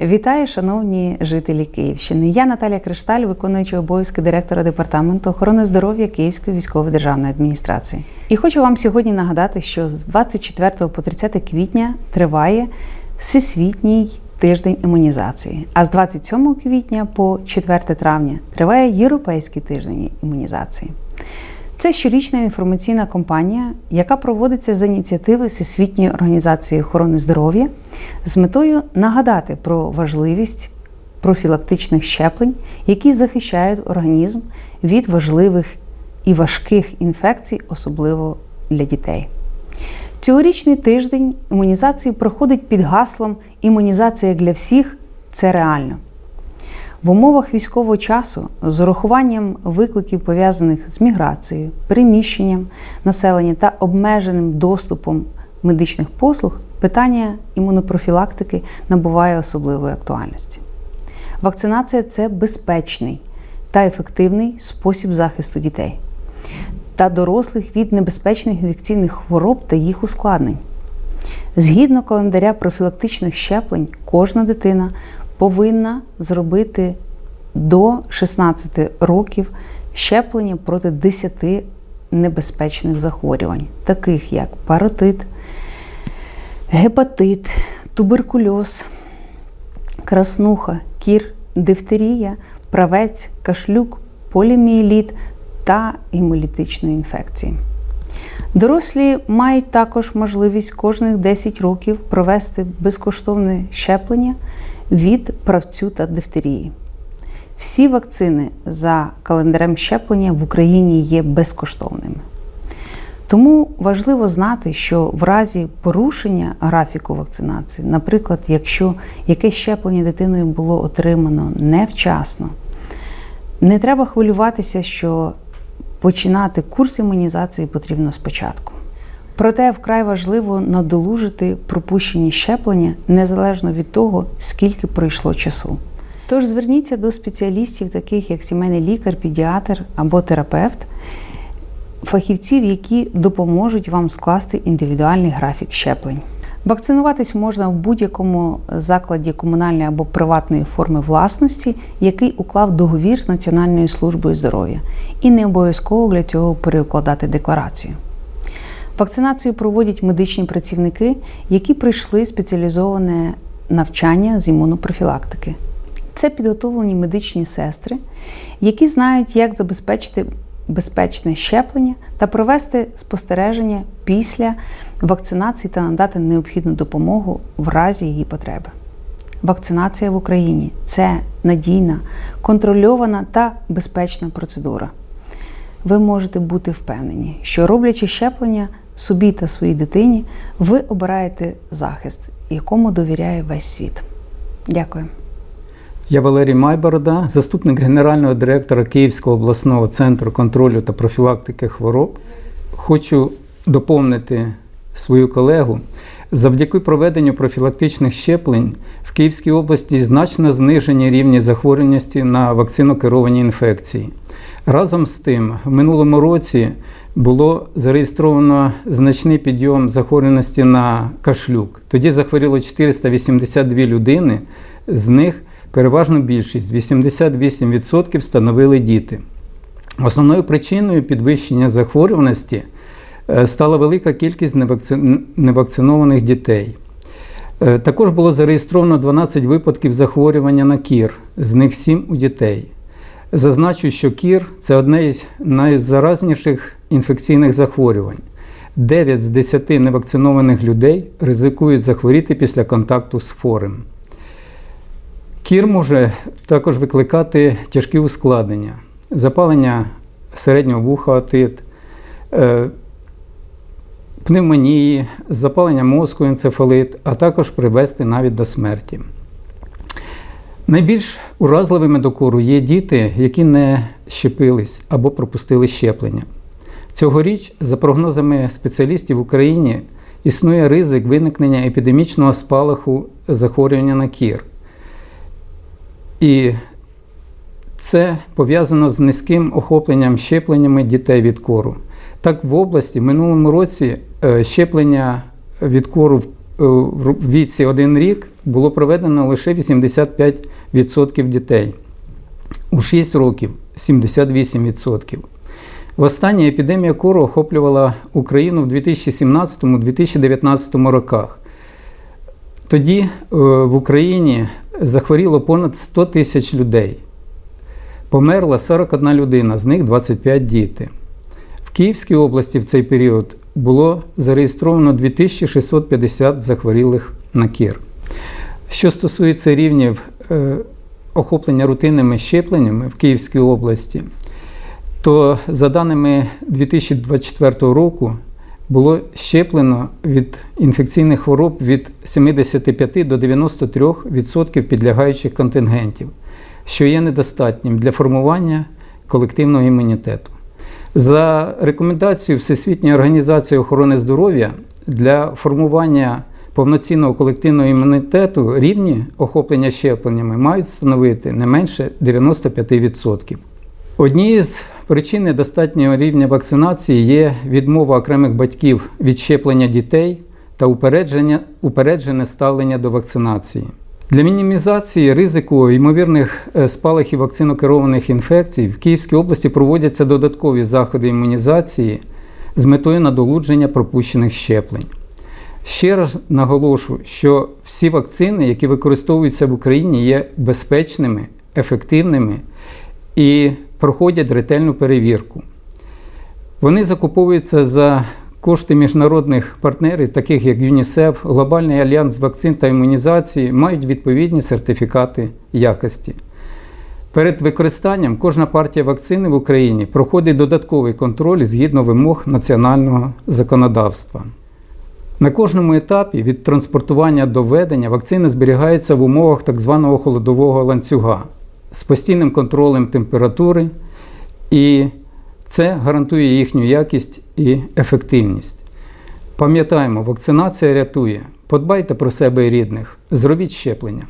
Вітаю, шановні жителі Київщини. Я Наталія Кришталь, виконуюча обов'язки директора департаменту охорони здоров'я Київської військової державної адміністрації. І хочу вам сьогодні нагадати, що з 24 по 30 квітня триває всесвітній тиждень імунізації. А з 27 квітня по 4 травня триває Європейський тиждень імунізації. Це щорічна інформаційна кампанія, яка проводиться з ініціативи Всесвітньої організації охорони здоров'я з метою нагадати про важливість профілактичних щеплень, які захищають організм від важливих і важких інфекцій, особливо для дітей. Цьогорічний тиждень імунізації проходить під гаслом Імунізація для всіх це реально. В умовах військового часу з урахуванням викликів, пов'язаних з міграцією, переміщенням населення та обмеженим доступом медичних послуг, питання імунопрофілактики набуває особливої актуальності. Вакцинація це безпечний та ефективний спосіб захисту дітей та дорослих від небезпечних інфекційних хвороб та їх ускладнень. Згідно календаря профілактичних щеплень, кожна дитина повинна зробити до 16 років щеплення проти 10 небезпечних захворювань, таких як паротит, гепатит, туберкульоз, краснуха, кір, дифтерія, правець, кашлюк, поліміеліт та гемолітичної інфекції. Дорослі мають також можливість кожних 10 років провести безкоштовне щеплення від правцю та дифтерії. Всі вакцини за календарем щеплення в Україні є безкоштовними. Тому важливо знати, що в разі порушення графіку вакцинації, наприклад, якщо якесь щеплення дитиною було отримано невчасно, не треба хвилюватися, що починати курс імунізації потрібно спочатку. Проте вкрай важливо надолужити пропущені щеплення незалежно від того, скільки пройшло часу. Тож зверніться до спеціалістів, таких як сімейний лікар, педіатр або терапевт, фахівців, які допоможуть вам скласти індивідуальний графік щеплень. Вакцинуватись можна в будь-якому закладі комунальної або приватної форми власності, який уклав договір з Національною службою здоров'я, і не обов'язково для цього переукладати декларацію. Вакцинацію проводять медичні працівники, які пройшли спеціалізоване навчання з імунопрофілактики. Це підготовлені медичні сестри, які знають, як забезпечити безпечне щеплення та провести спостереження після вакцинації та надати необхідну допомогу в разі її потреби. Вакцинація в Україні це надійна, контрольована та безпечна процедура. Ви можете бути впевнені, що роблячи щеплення собі та своїй дитині, ви обираєте захист, якому довіряє весь світ. Дякую. Я Валерій Майборода, заступник генерального директора Київського обласного центру контролю та профілактики хвороб. Хочу доповнити свою колегу. Завдяки проведенню профілактичних щеплень в Київській області значно знижені рівні захворюваності на вакцинокеровані інфекції. Разом з тим, в минулому році було зареєстровано значний підйом захворюваності на кашлюк. Тоді захворіло 482 людини, з них переважно більшість 88% становили діти. Основною причиною підвищення захворюваності е, стала велика кількість невакцинованих дітей. Е, також було зареєстровано 12 випадків захворювання на кір, з них 7 у дітей. Зазначу, що кір це одне з найзаразніших інфекційних захворювань. 9 з 10 невакцинованих людей ризикують захворіти після контакту з хворим. Кір може також викликати тяжкі ускладнення, запалення середнього вуха, отит, е, пневмонії, запалення мозку, енцефалит, а також привести навіть до смерті. Найбільш уразливими до кору є діти, які не щепились або пропустили щеплення. Цьогоріч, за прогнозами спеціалістів в Україні, існує ризик виникнення епідемічного спалаху захворювання на кір. І це пов'язано з низьким охопленням щепленнями дітей від кору. Так, в області в минулому році щеплення від кору в віці 1 рік було проведено лише 85% дітей. У 6 років 78%. Востаннє епідемія кору охоплювала Україну в 2017-2019 роках. Тоді е, в Україні захворіло понад 100 тисяч людей. Померла 41 людина, з них 25 діти. В Київській області в цей період було зареєстровано 2650 захворілих на кір. Що стосується рівнів е, охоплення рутинними щепленнями в Київській області, то за даними 2024 року було щеплено від інфекційних хвороб від 75 до 93% підлягаючих контингентів, що є недостатнім для формування колективного імунітету. За рекомендацією Всесвітньої організації охорони здоров'я для формування повноцінного колективного імунітету рівні охоплення щепленнями мають становити не менше 95%. Однією з причин недостатнього рівня вакцинації є відмова окремих батьків від щеплення дітей та упередження, упереджене ставлення до вакцинації. Для мінімізації ризику ймовірних е, спалахів вакцинокерованих інфекцій в Київській області проводяться додаткові заходи імунізації з метою надолудження пропущених щеплень. Ще раз наголошую, що всі вакцини, які використовуються в Україні, є безпечними, ефективними і проходять ретельну перевірку. Вони закуповуються за кошти міжнародних партнерів, таких як ЮНІСЕФ, Глобальний альянс вакцин та імунізації, мають відповідні сертифікати якості. Перед використанням кожна партія вакцини в Україні проходить додатковий контроль згідно вимог національного законодавства. На кожному етапі від транспортування до введення вакцини зберігаються в умовах так званого холодового ланцюга з постійним контролем температури, і це гарантує їхню якість і ефективність. Пам'ятаємо, вакцинація рятує. Подбайте про себе і рідних, зробіть щеплення.